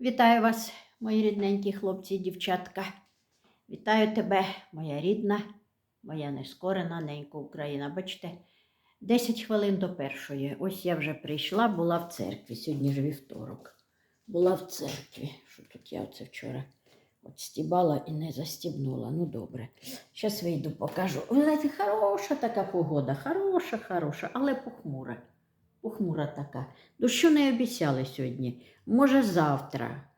Вітаю вас, мої рідненькі хлопці і дівчатка. Вітаю тебе, моя рідна, моя нескорена ненька Україна. Бачите, 10 хвилин до першої. Ось я вже прийшла, була в церкві. Сьогодні ж вівторок. Була в церкві. Що тут я оце вчора от стібала і не застібнула. Ну добре. Зараз вийду, покажу. Ви знаєте, хороша така погода, хороша, хороша, але похмура. Похмура така. Дощу не обіцяли сьогодні. Може, завтра.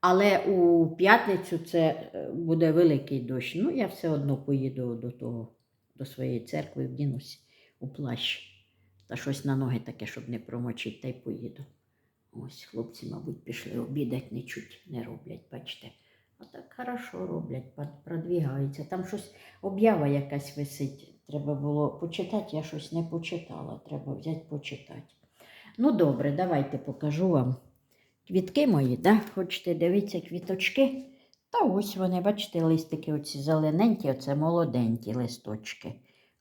Але у п'ятницю це е, буде великий дощ. Ну, я все одно поїду до того, до своєї церкви, вдінусь у плащ. Та щось на ноги таке, щоб не промочити, та й поїду. Ось хлопці, мабуть, пішли обідати, не чуть не роблять, бачите. А так хорошо роблять, продвігаються. Там щось об'ява якась висить. Треба було почитати, я щось не почитала. Треба взяти почитати. Ну, добре, давайте покажу вам. Квітки мої, да? Хочете дивитися квіточки? Та ось вони, бачите, листики оці зелененькі, оце молоденькі листочки.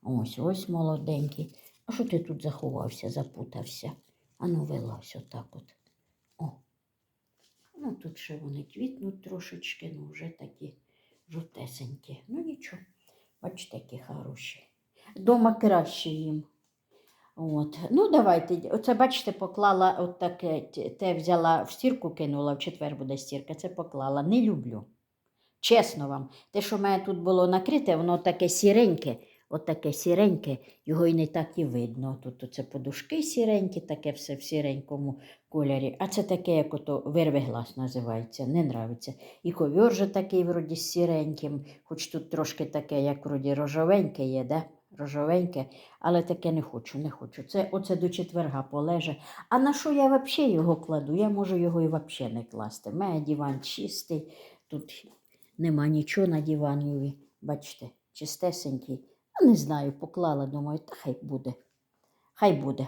Ось, ось молоденькі. А що ти тут заховався, запутався? Ану, вилазь отак от. О. Ну, тут ще вони квітнуть трошечки, ну вже такі жовтесенькі. Ну нічого, бачите, які хороші. Дома краще їм. От. Ну, давайте. Оце, бачите, поклала от таке, те взяла в стірку, кинула, в четвер буде стірка, це поклала. Не люблю. Чесно вам. Те, що в мене тут було накрите, воно таке сіреньке, от таке сіреньке, його і не так і видно. Тут оце подушки сіренькі, таке все в сіренькому кольорі. А це таке, як ото вирвиглас називається, не нравиться. І ковер же такий, вроді, сіреньким, хоч тут трошки таке, як вроді рожовеньке є, да? Рожовеньке, але таке не хочу, не хочу. Це оце до четверга полеже. А на що я взагалі його кладу? Я можу його і взагалі не класти. У мене диван чистий, тут нема нічого на дивані. Бачите, чистесенький. Ну, не знаю, поклала, думаю, та хай буде. Хай буде.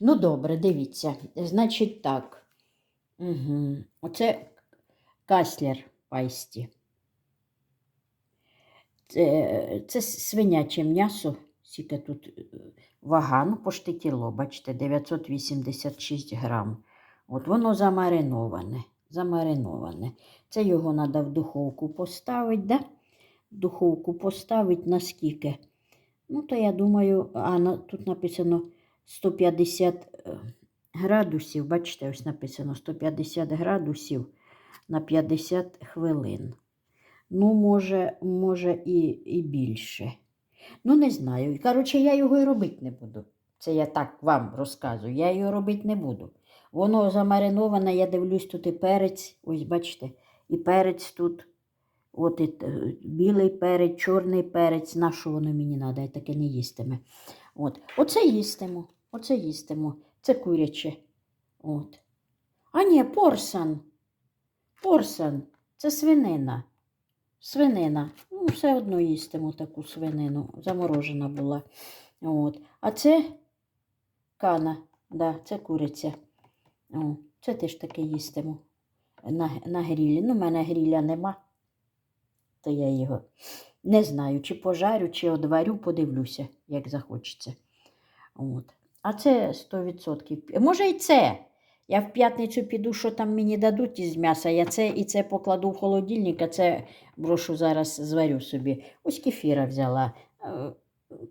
Ну, добре, дивіться. Значить так. Угу. Оце каслер пайсті. Це, це свиняче м'ясо, скільки тут е, вага, ну, пошти кіло, бачите, 986 грам. От воно замариноване. Замариноване. Це його треба в духовку поставити, да? В духовку поставити на скільки? Ну, то я думаю, а на, тут написано 150 е, градусів. Бачите, ось написано 150 градусів на 50 хвилин. Ну, може, може і, і більше. Ну, не знаю. Коротше, я його і робити не буду. Це я так вам розказую. Я його робити не буду. Воно замариноване, я дивлюсь, тут і перець, ось бачите, і перець тут. От і е, білий перець, чорний перець, на що воно мені треба, я таке не їстиме. От. Оце їстимо, оце їстимо. Це куряче. От. А ні, порсан. Порсан. Це свинина. Свинина. Ну, все одно їстимо таку свинину. Заморожена була. От. А це кана, да, це куриця. О, це теж таке їстимо на, на грілі. Ну, в мене гріля нема, то я його не знаю, чи пожарю, чи одварю, подивлюся, як захочеться. От. А це 100%. Може і це. Я в п'ятницю піду, що там мені дадуть із м'яса. Я це і це покладу в холодильник, а це брошу зараз зварю собі. Ось кефіра взяла. е,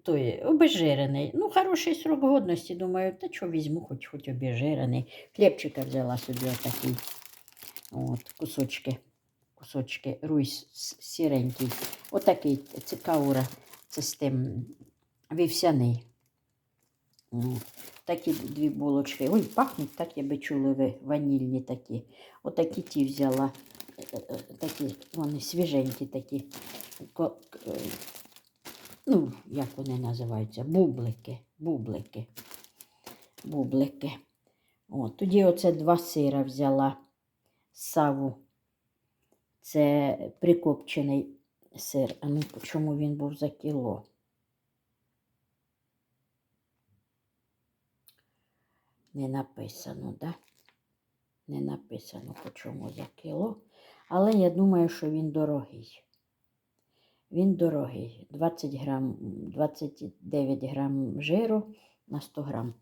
Той обезжирений. Ну, хороший срок годності. Думаю, та що візьму, хоч хоч обезжирений. Хлібчика взяла собі отакий. От, кусочки. Кусочки руйс сіренький. Отакий це каура. Це з тим вівсяний. От. Такі дві булочки. Ой, пахнуть, так я би чули ви, ванільні такі. Отакі ті взяла. Е, е, Такі, вони свіженькі такі. Е, Ну, як вони називаються? Бублики. Бублики. Бублики. От, тоді оце два сира взяла саву. Це прикопчений сир. А ну, чому він був за кіло? Не написано, да? Не написано, по чому за кіло. Але я думаю, що він дорогий. Він дорогий. 20 грам, 29 грам жиру на 100 грам.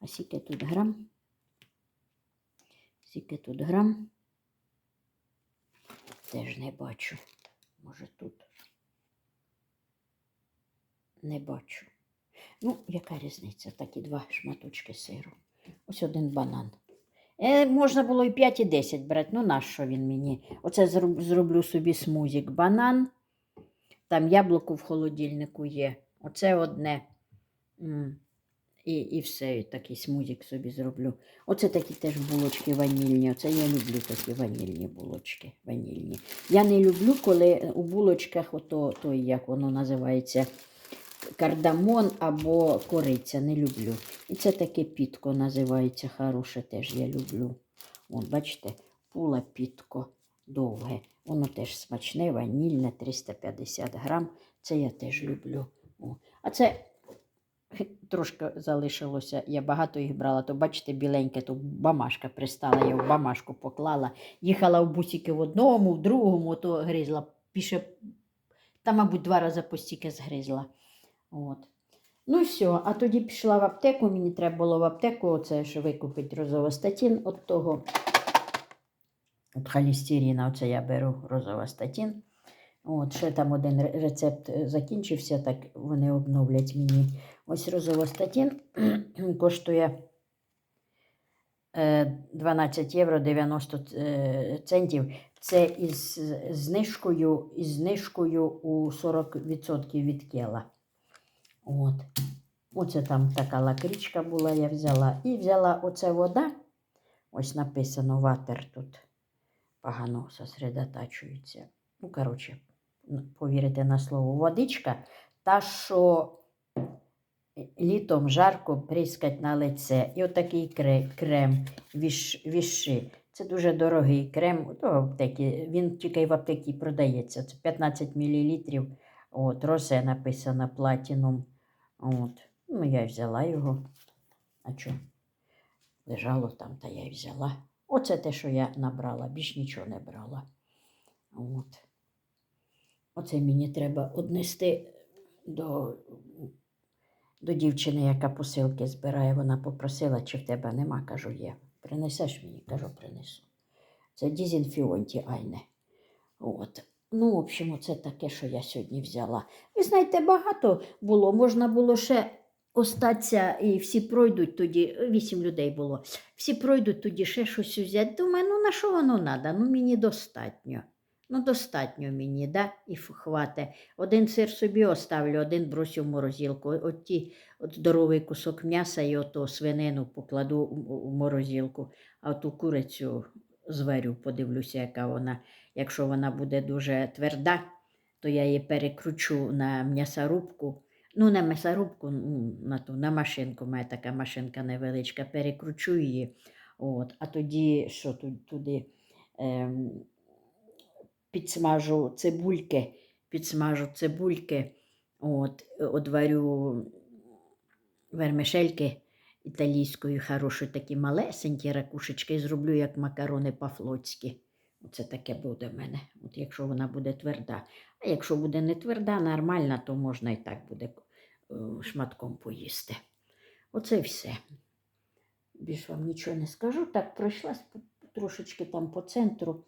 А скільки тут грам? Скільки тут грам? теж не бачу. Може тут. Не бачу. Ну, яка різниця? Такі два шматочки сиру. Ось один банан. Е, можна було і 5, і 10 брати. Ну, нащо він мені? Оце зроблю собі смузік. Банан. Там яблуко в холодильнику є. Оце одне. І, і все, і такий смузік собі зроблю. Оце такі теж булочки ванільні. Оце я люблю такі ванільні булочки. Ванільні. Я не люблю, коли у булочках ото, той, як воно називається, кардамон або кориця. Не люблю. І це таке пітко називається хороше, теж я люблю. От, бачите, пула пітко довге. Воно теж смачне, ванільне, 350 грам. Це я теж люблю. О. А це трошки залишилося. Я багато їх брала, то бачите, біленьке, то бамашка пристала, я в бамашку поклала. Їхала в бусики в одному, в другому, то гризла. Піше, та, мабуть, два рази постільки згризла. От. Ну все, а тоді пішла в аптеку, мені треба було в аптеку, оце що викупити розовостатін от того. От холестерина, оце я беру розовостатін. От, ще там один рецепт е, закінчився, так вони обновлять мені. Ось розовостатін коштує е, 12 євро 90 е, центів. Це із знижкою, із знижкою у 40% від кела. От. Оце там така лакричка була, я взяла. І взяла оце вода. Ось написано ватер тут погано сосредотачується. Ну, коротше, повірите на слово, водичка, та, що літом жарко прискать на лице. І отакий крем віш, віши. Це дуже дорогий крем. То в аптекі, він тільки в аптекі продається. Це 15 мл. От, росе написано платіном. От. Ну, я й взяла його. А що? Лежало там, та я й взяла. Оце те, що я набрала, більш нічого не брала. От. Оце мені треба однести до, до дівчини, яка посилки збирає. Вона попросила, чи в тебе нема. Кажу, є. Принесеш мені? Кажу, принесу. Це дезінфіонті Айне. От. Ну, в общем, це таке, що я сьогодні взяла. Ви знаєте, багато було. Можна було ще остатися, і всі пройдуть тоді. Вісім людей було. Всі пройдуть тоді ще щось взяти. Думаю, ну на що воно треба? Ну мені достатньо. Ну, достатньо мені, да? і хвате. Один сир собі оставлю, один бросю в морозилку. От ті от здоровий кусок м'яса і ото свинину покладу у- у морозилку, а ту курицю зварю, подивлюся, яка вона. Якщо вона буде дуже тверда, то я її перекручу на м'ясорубку. Ну, на м'ясорубку, на ту, на машинку, у така машинка невеличка, перекручу її. От, а тоді, що туди ем, підсмажу цибульки, підсмажу цибульки, от, одварю вермишельки італійською, хороші такі малесенькі ракушечки, зроблю як макарони по-флотськи. Оце таке буде в мене, от якщо вона буде тверда. А якщо буде не тверда, нормальна, то можна і так буде е, шматком поїсти. Оце все. Більш вам нічого не скажу. Так, пройшлась трошечки там по центру.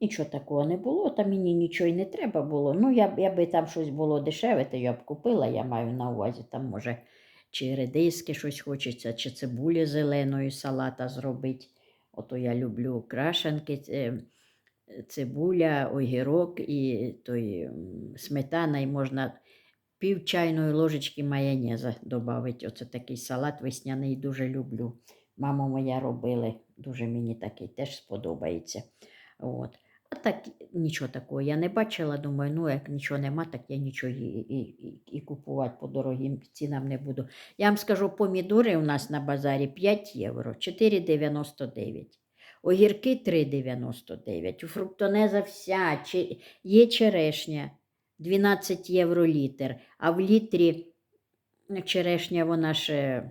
Нічого такого не було, та мені нічого й не треба було. Ну, я, я би там щось було дешеве, то я б купила, я маю на увазі, там може чи редиски щось хочеться, чи цибулі зеленої салата зробити. Ото я люблю крашенки, це, цибуля, огірок і той сметана, і можна пів чайної ложечки майонеза додати. Оце такий салат весняний дуже люблю. Мама моя робили, дуже мені такий теж сподобається. От. А так нічого такого я не бачила. Думаю, ну як нічого нема, так я нічого і, і, і, купувати по дорогим цінам не буду. Я вам скажу, помідори у нас на базарі 5 євро, 4,99. Огірки 3,99. У фруктонеза вся є черешня 12 євро літр, а в літрі черешня вона ще,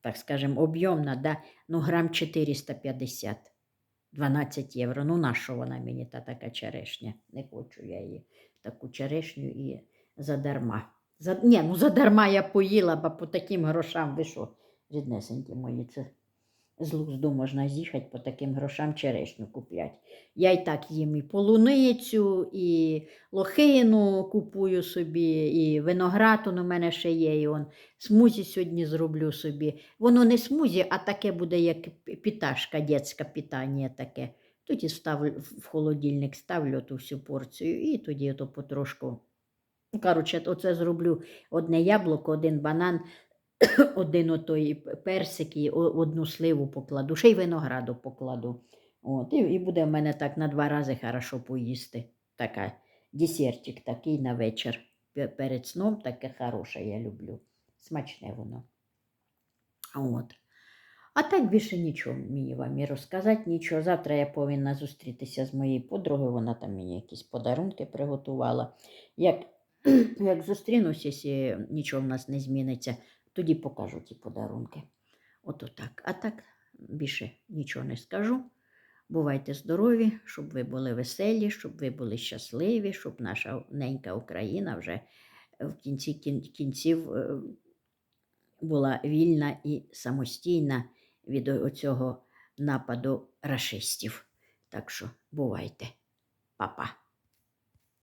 так скажемо, об'ємна, да? ну грам 450. 12 євро. Ну, на що вона мені та така черешня? Не хочу я її таку черешню і задарма. За, ні, ну задарма я поїла, бо по таким грошам ви що, ріднесенькі мої, це з глузду можна з'їхати по таким грошам черешню купляти. Я й так їм і полуницю, і лохину купую собі, і виноград у мене ще є, і он смузі сьогодні зроблю собі. Воно не смузі, а таке буде, як піташка, дитяче питання таке. Тоді ставлю в холодильник, ставлю ту всю порцію і тоді то потрошку. Коротше, оце зроблю одне яблуко, один банан, один отой персик і одну сливу покладу, ще й винограду покладу. От, і, і буде в мене так на два рази хорошо поїсти. Така десертик такий на вечір. Перед сном таке хороше, я люблю. Смачне воно. От. А так більше нічого мені вам і розказати, нічого. Завтра я повинна зустрітися з моєю подругою, вона там мені якісь подарунки приготувала. Як, як зустрінуся, нічого в нас не зміниться, тоді покажу ті подарунки. Ото так. А так більше нічого не скажу. Бувайте здорові, щоб ви були веселі, щоб ви були щасливі, щоб наша ненька Україна вже в кінці кінців е, була вільна і самостійна від оцього нападу рашистів. Так що бувайте, Па-па.